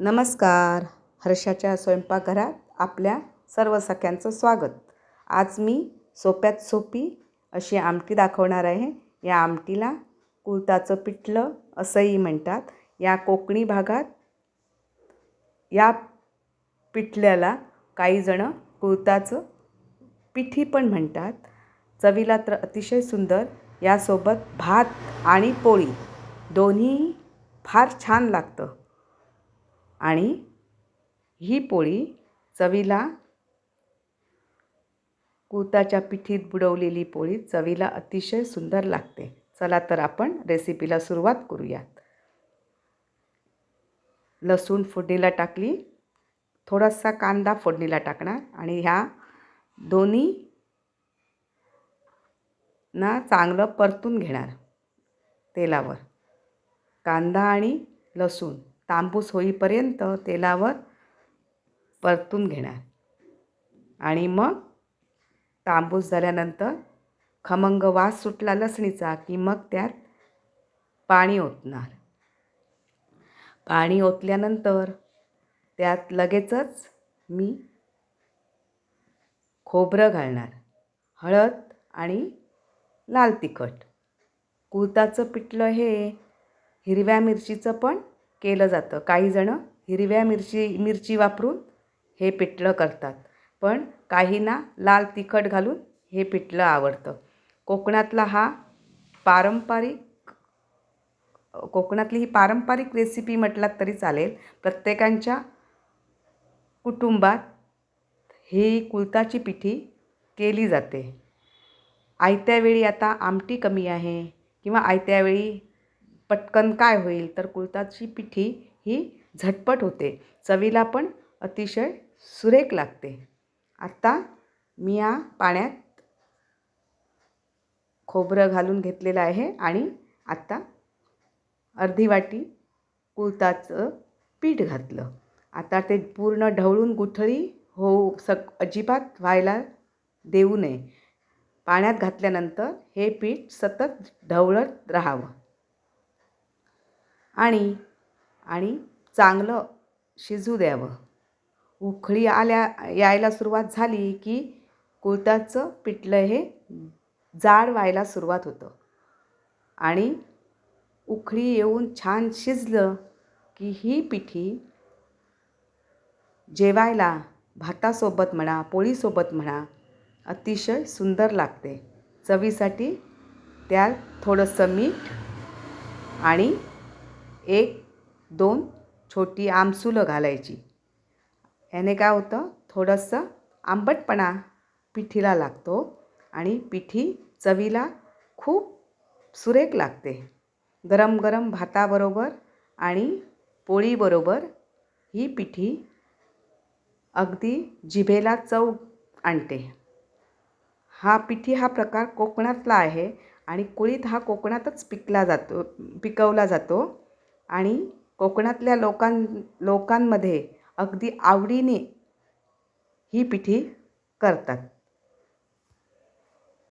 नमस्कार. हर्षाच्या स्वयंपाकघरात आपल्या सर्व सख्यांचं स्वागत. आज मी सोप्यात सोपी अशी आमटी दाखवणार आहे. या आमटीला कुळताचं पिठलं असंही म्हणतात. या कोकणी भागात या पिठल्याला काही जणं कुळताचं पिठी पण म्हणतात. चवीला तर अतिशय सुंदर. यासोबत भात आणि पोळी दोन्ही फार छान लागतं. आणि ही पोळी चवीला कुळताच्या पिठीत बुडवलेली पोळी चवीला अतिशय सुंदर लागते. चला तर आपण रेसिपीला सुरुवात करूयात. लसूण फोडणीला टाकली. थोडासा कांदा फोडणीला टाकणार आणि ह्या दोन्ही ना चांगलं परतून घेणार तेलावर. कांदा आणि लसूण. तांबूस होईपर्यंत तेलावर परतून घेणार. आणि मग तांबूस झाल्यानंतर खमंग वास सुटला लसणीचा की मग त्यात पाणी ओतणार. पाणी ओतल्यानंतर त्यात लगेचच मी खोबरं घालणार. हळद आणि लाल तिखट. कुळताचं पिठलं हे हिरव्या मिरचीचं पण केलं जातं. काही जणं हिरव्या मिरची मिरची वापरून हे पिठलं करतात. पण काहींना लाल तिखट घालून हे पिठलं आवडतं. कोकणातला हा पारंपरिक कोकणातली ही पारंपरिक रेसिपी म्हटलात तरी चालेल. प्रत्येकांच्या कुटुंबात ही कुलताची पिठी केली जाते. आयत्यावेळी आता आमटी कमी आहे किंवा आयत्यावेळी पटकन काय होईल तर कुळताची पिठी ही झटपट होते. चवीला पण अतिशय सुरेख लागते. आत्ता मी या पाण्यात खोबरं घालून घेतलेलं आहे आणि आत्ता अर्धी वाटी कुळताचं पीठ घातलं. आता ते पूर्ण ढवळून गुठळी हो सक अजिबात व्हायला देऊ नये. पाण्यात घातल्यानंतर हे पीठ सतत ढवळत राहावं. आणि आणि चांगलं शिजू द्यावं. उखळी आल्या यायला सुरुवात झाली की कुळताचं पिठलं हे जाड व्हायला सुरुवात होतं. आणि उखळी येऊन छान शिजलं की ही पिठी जेवायला भातासोबत म्हणा पोळीसोबत म्हणा अतिशय सुंदर लागते. चवीसाठी त्यात थोडंसं मीठ आणि एक दोन छोटी आमसुलं घालायची. याने काय होतं? थोडंसं आंबटपणा पिठीला लागतो आणि पिठी चवीला खूप सुरेख लागते. गरम गरम भाताबरोबर आणि पोळीबरोबर ही पिठी अगदी जिभेला चव आणते. हा पिठी हा प्रकार कोकणातला आहे आणि कुळीत हा कोकणातच पिकला जातो पिकवला जातो. आणि कोकणातल्या लोकां लोकांमध्ये अगदी आवडीने ही पिठी करतात.